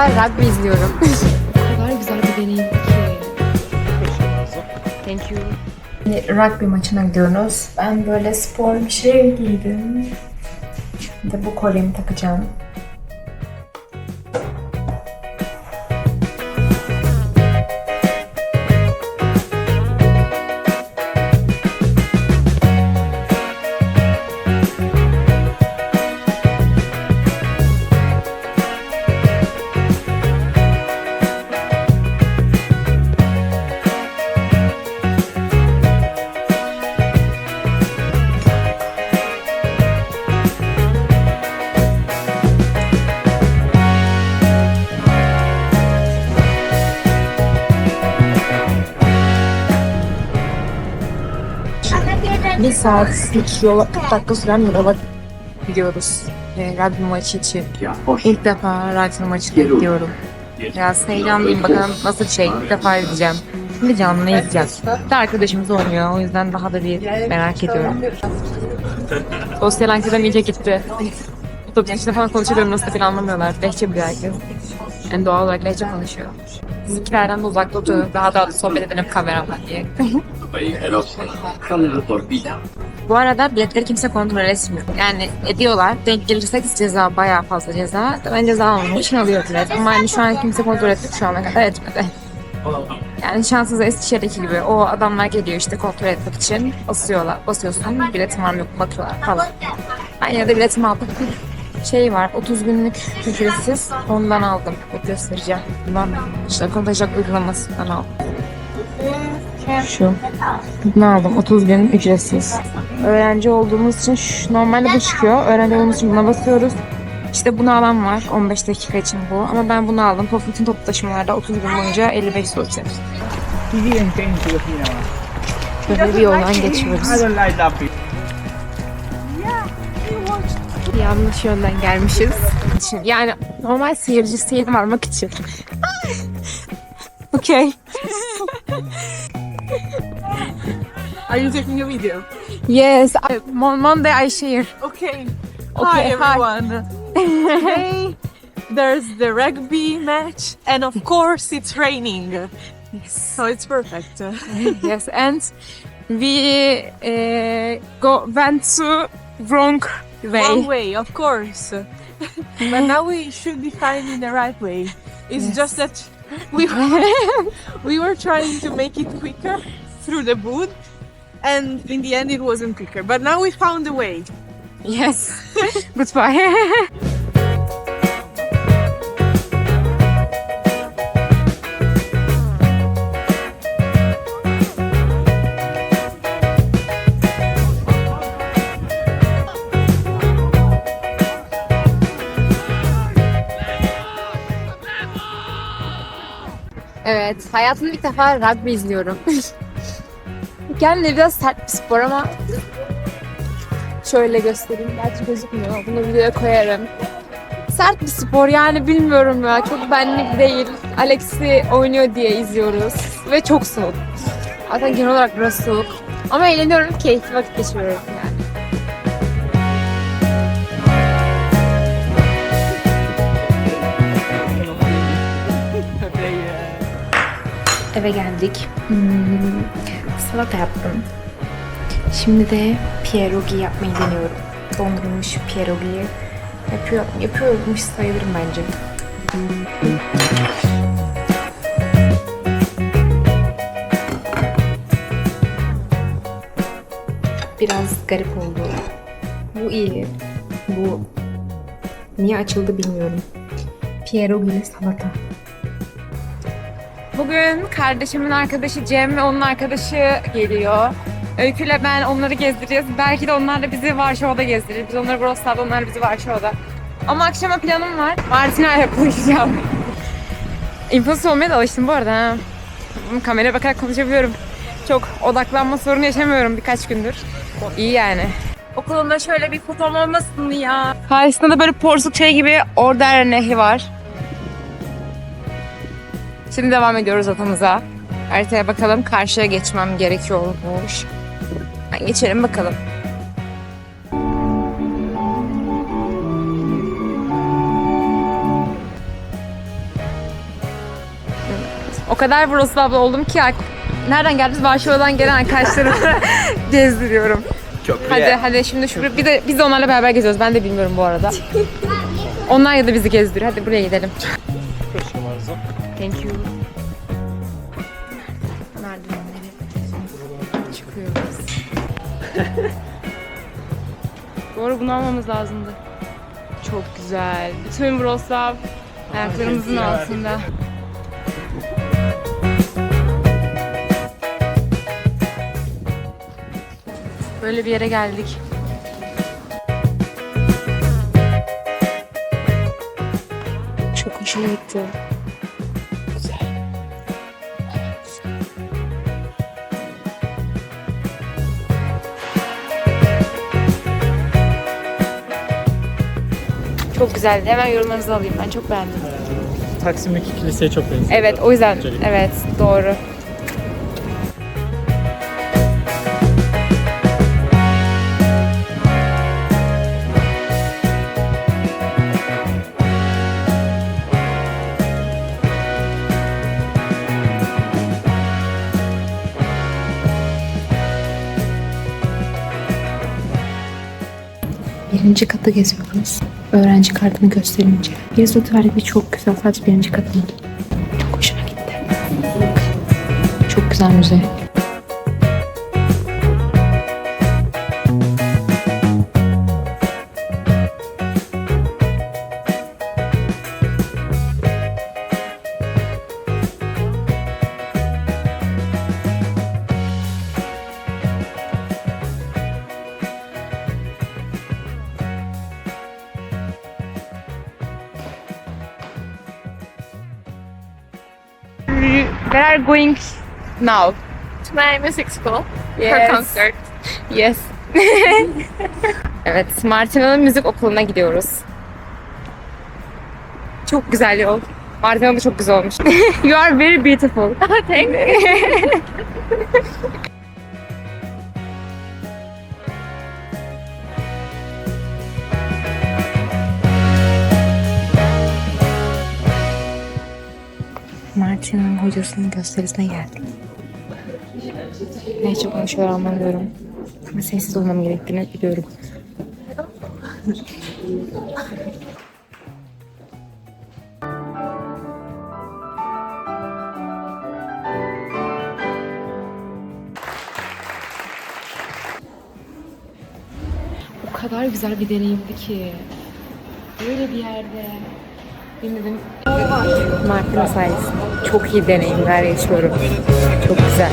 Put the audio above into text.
defa rugby izliyorum. o kadar güzel bir deneyim ki. Thank you. Rugby maçına gidiyoruz. Ben böyle spor bir şey giydim. Bir de bu kolyemi takacağım. Bir saatlik yola 40 dakika süren yola gidiyoruz. E, rugby maçı için. İlk defa rugby maçına gidiyorum. Biraz heyecanlıyım bakalım nasıl bir şey. İlk defa izleyeceğim. Şimdi canlı izleyeceğim. Bir de arkadaşımız oynuyor. O yüzden daha da bir merak ediyorum. Sosyal anketem iyice gitti. Otobüs içinde falan konuşuyorum nasıl falan anlamıyorlar. Lehçe biliyor herkes. Yani doğal olarak lehçe konuşuyor. Bizimkilerden de uzakta oturuyorum. Daha da sohbet edelim kameraman diye. Bu arada biletleri kimse kontrol etmiyor. Yani ediyorlar. Denk gelirsek ceza bayağı fazla ceza. Ben ceza almam için alıyor bilet. Ama hani şu an kimse kontrol etti şu ana kadar etmedi. Yani şanssız Eskişehir'deki gibi o adamlar geliyor işte kontrol etmek için basıyorlar. Basıyorsun biletim var mı yok bakıyorlar falan. Ben yine de biletimi aldım. Şey var 30 günlük ücretsiz ondan aldım. Göstereceğim. Ben işte kontajak uygulamasından aldım. Şu. Ne aldım? 30 gün ücretsiz. Öğrenci olduğumuz için şu, normalde bu çıkıyor. Öğrenci olduğumuz için buna basıyoruz. İşte bunu alan var. 15 dakika için bu. Ama ben bunu aldım. Bütün toplu taşımalarda 30 gün boyunca 55 sosyal. TV and change Filipino. Böyle bir yoldan geçiyoruz. Yanlış yönden gelmişiz. Şimdi yani normal seyirci seyir varmak için. okay. Are you taking a video? Yes. I, Mon- Monday I share. Okay. Okay, hi everyone. Today there's the rugby match, and of course it's raining. So it's perfect. yes, and we uh, go went to wrong way. One way, of course. but now we should be finding the right way. It's Yes. just that we we were trying to make it quicker through the wood, and in the end it wasn't quicker. But now we found a way. yes. Goodbye. Evet, hayatımda ilk defa rugby izliyorum. Kendine biraz sert bir spor ama şöyle göstereyim. Gerçi gözükmüyor. Bunu videoya koyarım. Sert bir spor yani bilmiyorum ya. Çok benlik değil. Alex'i oynuyor diye izliyoruz. Ve çok soğuk. Zaten genel olarak burası soğuk. Ama eğleniyorum, keyifli vakit geçiriyorum yani. Eve geldik. Hmm, salata yaptım. Şimdi de pierogi yapmayı deniyorum. Dondurulmuş pierogiyi yapıyor, yapıyormuş sayılırım bence. Biraz garip oldu. Bu iyi. Bu niye açıldı bilmiyorum. Pierogi ile salata. Bugün kardeşimin arkadaşı Cem ve onun arkadaşı geliyor. Öykü'yle ben onları gezdireceğiz. Belki de onlar da bizi Varşova'da gezdirir. Biz onları Wrocław'da, onlar bizi Varşova'da. Ama akşama planım var. Martina ile konuşacağım. İnfos olmaya da alıştım bu arada. Ha. Kameraya bakarak konuşabiliyorum. Çok odaklanma sorunu yaşamıyorum birkaç gündür. İyi yani. Okulunda şöyle bir fotom olmasın ya. Karşısında da böyle porsuk şey gibi Order Nehri var. Şimdi devam ediyoruz rotamıza. Haritaya bakalım karşıya geçmem gerekiyormuş. Ben geçelim bakalım. O kadar Wrocław'da oldum ki nereden geldiniz? Varşova'dan gelen arkadaşlarımı gezdiriyorum. Hadi hadi şimdi şu bir de biz de onlarla beraber geziyoruz. Ben de bilmiyorum bu arada. Onlar ya da bizi gezdiriyor. Hadi buraya gidelim. Thank you. Merdivenleri çıkıyoruz. Doğru bunu almamız lazımdı. Çok güzel. Bütün Wrocław ayaklarımızın altında. Böyle bir yere geldik. Çok hoşuma gitti. Çok güzeldi. Hemen yorumlarınızı alayım. Ben çok beğendim. Taksim'deki kiliseye çok benziyor. Evet, o yüzden. Öncelikle. Evet, doğru. Birinci katı geziyoruz. Öğrenci kartını gösterince. Yazı tarihi çok güzel. Sadece birinci katı. Çok hoşuma gitti. Çok güzel müze. Where are going now? To my music school Yes. concert. Yes. Evet, Martina'nın müzik okuluna gidiyoruz. Çok güzel yol. Martina da çok güzel olmuş. you are very beautiful. Thank you. Martina'nın hocasının gösterisine geldik. Ne çok konuşuyor anlamıyorum. Ama sessiz olmam gerektiğini biliyorum. O kadar güzel bir deneyimdi ki. Böyle bir yerde. Bilmedim. Martina sayesinde çok iyi deneyimler yaşıyorum. Çok güzel.